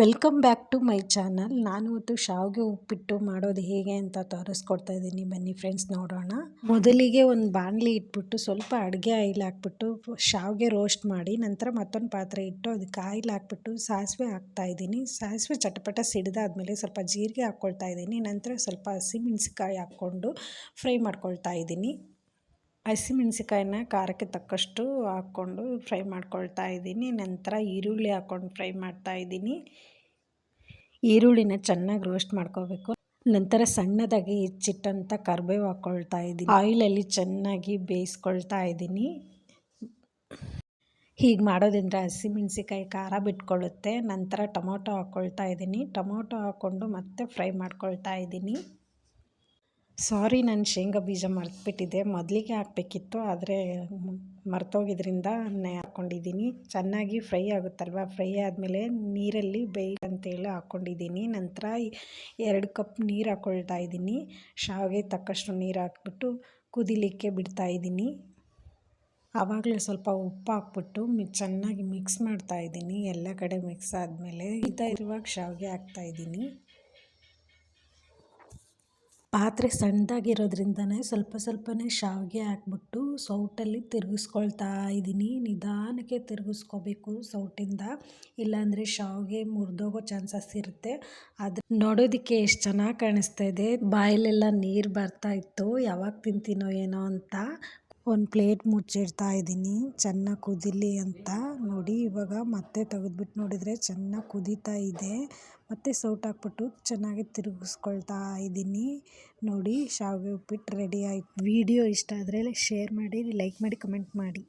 Welcome back to my channel ನಾನು ಇವತ್ತು ಶಾವಿಗೆ ಉಪ್ಪಿಟ್ಟು ಮಾಡೋದು ಹೇಗೆ ಅಂತ ತೋರಿಸ್ಕೊಡ್ತಾ ಇದ್ದೀನಿ. ಬನ್ನಿ ಫ್ರೆಂಡ್ಸ್ ನೋಡೋಣ. ಮೊದಲಿಗೆ ಒಂದು ಬಾಣಲಿ ಇಟ್ಬಿಟ್ಟು ಸ್ವಲ್ಪ ಅಡುಗೆ ಆಯಿಲ್ ಹಾಕ್ಬಿಟ್ಟು ಶಾವಿಗೆ ರೋಸ್ಟ್ ಮಾಡಿ, ನಂತರ ಮತ್ತೊಂದು ಪಾತ್ರೆ ಇಟ್ಟು ಅದಕ್ಕೆ ಆಯಿಲ್ ಹಾಕ್ಬಿಟ್ಟು ಸಾಸಿವೆ ಹಾಕ್ತಾ ಇದ್ದೀನಿ. ಸಾಸಿವೆ ಚಟಪಟ ಸಿಡಿದಾದ್ಮೇಲೆ ಸ್ವಲ್ಪ ಜೀರಿಗೆ ಹಾಕ್ಕೊಳ್ತಾ ಇದ್ದೀನಿ. ನಂತರ ಸ್ವಲ್ಪ ಹಸಿಮೆಣ್ಸಿಕಾಯಿ ಹಾಕ್ಕೊಂಡು ಫ್ರೈ ಮಾಡ್ಕೊಳ್ತಾ ಇದ್ದೀನಿ. ಹಸಿಮೆಣ್ಸಿಕಾಯಿನ ಖಾರಕ್ಕೆ ತಕ್ಕಷ್ಟು ಹಾಕ್ಕೊಂಡು ಫ್ರೈ ಮಾಡ್ಕೊಳ್ತಾ ಇದ್ದೀನಿ. ನಂತರ ಈರುಳ್ಳಿ ಹಾಕ್ಕೊಂಡು ಫ್ರೈ ಮಾಡ್ತಾ ಇದ್ದೀನಿ. ಈರುಳ್ಳಿನ ಚೆನ್ನಾಗಿ ರೋಸ್ಟ್ ಮಾಡ್ಕೋಬೇಕು. ನಂತರ ಸಣ್ಣದಾಗಿ ಹೆಚ್ಚಿಟ್ಟಂಥ ಕರ್ಬೇವು ಹಾಕ್ಕೊಳ್ತಾ ಇದ್ದೀನಿ. ಆಯಿಲಲ್ಲಿ ಚೆನ್ನಾಗಿ ಬೇಯಿಸ್ಕೊಳ್ತಾ ಇದ್ದೀನಿ. ಹೀಗೆ ಮಾಡೋದ್ರಿಂದ ಹಸಿಮೆಣ್ಸಿಕಾಯಿ ಖಾರ ಬಿಟ್ಕೊಳ್ಳುತ್ತೆ ನಂತರ ಟೊಮೊಟೊ ಹಾಕ್ಕೊಳ್ತಾ ಇದ್ದೀನಿ. ಟೊಮೊಟೊ ಹಾಕ್ಕೊಂಡು ಮತ್ತೆ ಫ್ರೈ ಮಾಡ್ಕೊಳ್ತಾ ಇದ್ದೀನಿ. ಸಾರಿ, ನಾನು ಶೇಂಗಾ ಬೀಜ ಮರ್ತುಬಿಟ್ಟಿದ್ದೆ. ಮೊದಲಿಗೆ ಹಾಕಬೇಕಿತ್ತು, ಆದರೆ ಮರ್ತೋಗಿದ್ರಿಂದ ಹಾಕ್ಕೊಂಡಿದ್ದೀನಿ ಚೆನ್ನಾಗಿ ಫ್ರೈ ಆಗುತ್ತಲ್ವ? ಫ್ರೈ ಆದಮೇಲೆ ನೀರಲ್ಲಿ ಬೇಯ ಅಂತೇಳಿ ಹಾಕ್ಕೊಂಡಿದ್ದೀನಿ ನಂತರ ಎರಡು ಕಪ್ ನೀರು ಹಾಕ್ಕೊಳ್ತಾ ಇದ್ದೀನಿ. ಶಾವಿಗೆ ತಕ್ಕಷ್ಟು ನೀರು ಹಾಕ್ಬಿಟ್ಟು ಕುದಿಲಿಕ್ಕೆ ಬಿಡ್ತಾ ಇದ್ದೀನಿ. ಆವಾಗಲೇ ಸ್ವಲ್ಪ ಉಪ್ಪು ಹಾಕ್ಬಿಟ್ಟು ಮಿ, ಚೆನ್ನಾಗಿ ಮಿಕ್ಸ್ ಮಾಡ್ತಾ ಇದ್ದೀನಿ. ಎಲ್ಲ ಕಡೆ ಮಿಕ್ಸ್ ಆದಮೇಲೆ ಇದ್ದ ಇರುವಾಗ ಶಾವಿಗೆ ಹಾಕ್ತಾಯಿದ್ದೀನಿ ಪಾತ್ರೆ ಸಣ್ಣದಾಗಿರೋದ್ರಿಂದನೇ ಸ್ವಲ್ಪ ಸ್ವಲ್ಪನೇ ಶಾವಿಗೆ ಹಾಕ್ಬಿಟ್ಟು ಸೌಟಲ್ಲಿ ತಿರುಗಿಸ್ಕೊಳ್ತಾ ಇದ್ದೀನಿ. ನಿಧಾನಕ್ಕೆ ತಿರುಗಿಸ್ಕೋಬೇಕು ಸೌಟಿಂದ. ಇಲ್ಲಾಂದರೆ ಶಾವಿಗೆ ಮುರಿದೋಗೋ ಚಾನ್ಸಸ್ ಇರುತ್ತೆ. ಅದು ನೋಡೋದಕ್ಕೆ ಎಷ್ಟು ಚೆನ್ನಾಗಿ ಕಾಣಿಸ್ತಾ ಇದೆ. ಬಾಯಲೆಲ್ಲ ನೀರು ಬರ್ತಾ ಇತ್ತು. ಯಾವಾಗ ತಿಂತೀನೋ ಏನೋ ಅಂತ. ಒಂದು ಪ್ಲೇಟ್ ಮುಚ್ಚಿಡ್ತಾ ಇದ್ದೀನಿ. ಚೆನ್ನಾಗಿ ಕುದೀಲಿ ಅಂತ ನೋಡಿ. ಇವಾಗ ಮತ್ತೆ ತೆಗೆದ್ಬಿಟ್ಟು ನೋಡಿದರೆ ಚೆನ್ನಾಗಿ ಕುದೀತಾ ಇದೆ. ಮತ್ತೆ ಸೌಟ್ ಹಾಕ್ಬಿಟ್ಟು ಚೆನ್ನಾಗಿ ತಿರುಗಿಸ್ಕೊಳ್ತಾ ಇದ್ದೀನಿ. ನೋಡಿ, ಶಾವಿಗೆ ಉಪ್ಪಿಟ್ಟು ರೆಡಿ ಆಯ್ತು. ವಿಡಿಯೋ ಇಷ್ಟ ಆದರೆ ಶೇರ್ ಮಾಡಿ, ಲೈಕ್ ಮಾಡಿ, ಕಮೆಂಟ್ ಮಾಡಿ.